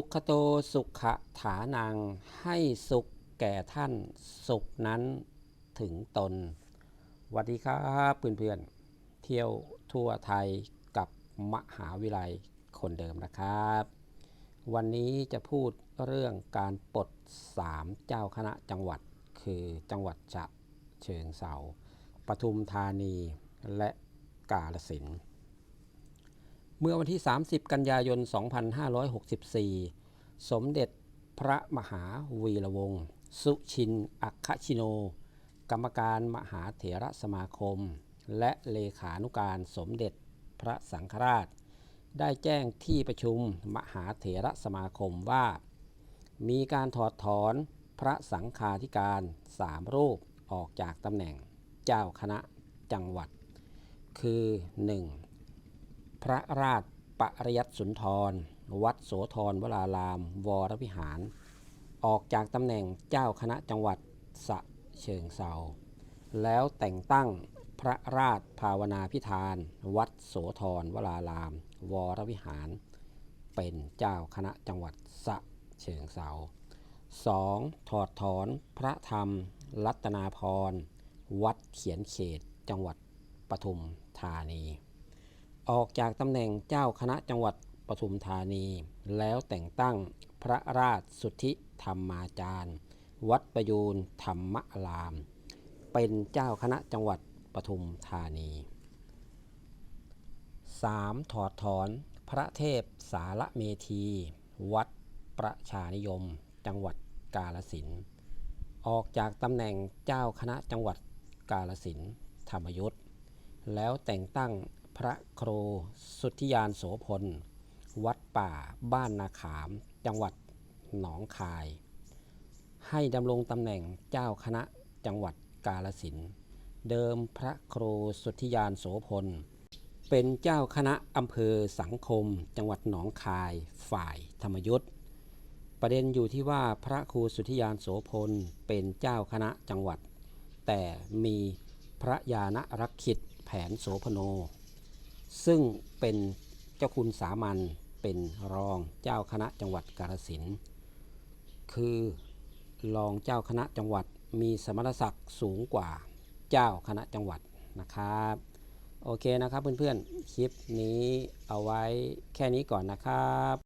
สุขโตสุขฐานัง ให้สุขแก่ท่านสุขนั้นถึงตนสวัสดีครับเพื่อนๆเที่ยวทั่วไทยกับมหาวิทยาลยคนเดิมนะครับ วันนี้จะพูดเรื่องการปลด3 เจ้าคณะจังหวัด คือจังหวัดฉะเชิงเซาปทุมธานีและกาฬสินธุ์ เมื่อวันที่ 30 กันยายน 2564 สมเด็จพระมหาวีระวงศ์สุชิน อัคคชิโน กรรมการมหาเถระสมาคม และเลขานุการสมเด็จพระสังฆราช ได้แจ้งที่ประชุมมหาเถระสมาคมว่า มีการถอดถอนพระสังฆาธิการสามรูปออกจากตำแหน่งเจ้าคณะจังหวัด คือ 1. พระราชปริยัติสุนทร วัดโสธรวราราม วรวิหาร ออกจากตำแหน่งเจ้าคณะจังหวัดสะเชิงเซาแล้วแต่งตั้งพระราชภาวนาพิธาน วัดโสธรวราราม วรวิหาร เป็นเจ้าคณะจังหวัดสะเชิงเซา 2. ถอดถอนพระธรรม รัตนาพร วัดเขียนเขต จังหวัดปทุมธานี ออกจากตำแหน่งเจ้าคณะจังหวัดปทุมธานี แล้วแต่งตั้งพระราชสุทธิธรรมาจารย์ วัดประยูนธรรมราม เป็นเจ้าคณะจังหวัดปทุมธานี 3. ถอดถอนพระเทพสารเมธี วัดประชานิยม จังหวัดกาลสิน ออกจากตำแหน่งเจ้าคณะจังหวัดกาลสินธุ์ธรรมยุทธแล้วแต่งตั้ง พระครูสุทธิยานโสพล วัดป่าบ้านนาขาม จังหวัดหนองคาย ให้ดำรงตำแหน่งเจ้าคณะจังหวัดกาลสินเดิมพระครูสุทธิยานโสพล เป็นเจ้าคณะอำเภอสังคม จังหวัดหนองคายฝ่ายธรรมยุทธประเด็นอยู่ที่ว่าพระครูสุทธิยานโสพลเป็นเจ้าคณะจังหวัด แต่มีพระยาณรักขิตแผนโสพโน ซึ่งเป็นเจ้าคุณสามัญเป็นรองเจ้าคณะจังหวัดกาฬสินธุ์คือรองเจ้าคณะจังหวัดมีสมรศักดิ์สูงกว่าเจ้าคณะจังหวัดนะครับ โอเคนะครับเพื่อนๆ คลิปนี้เอาไว้แค่นี้ก่อนนะครับ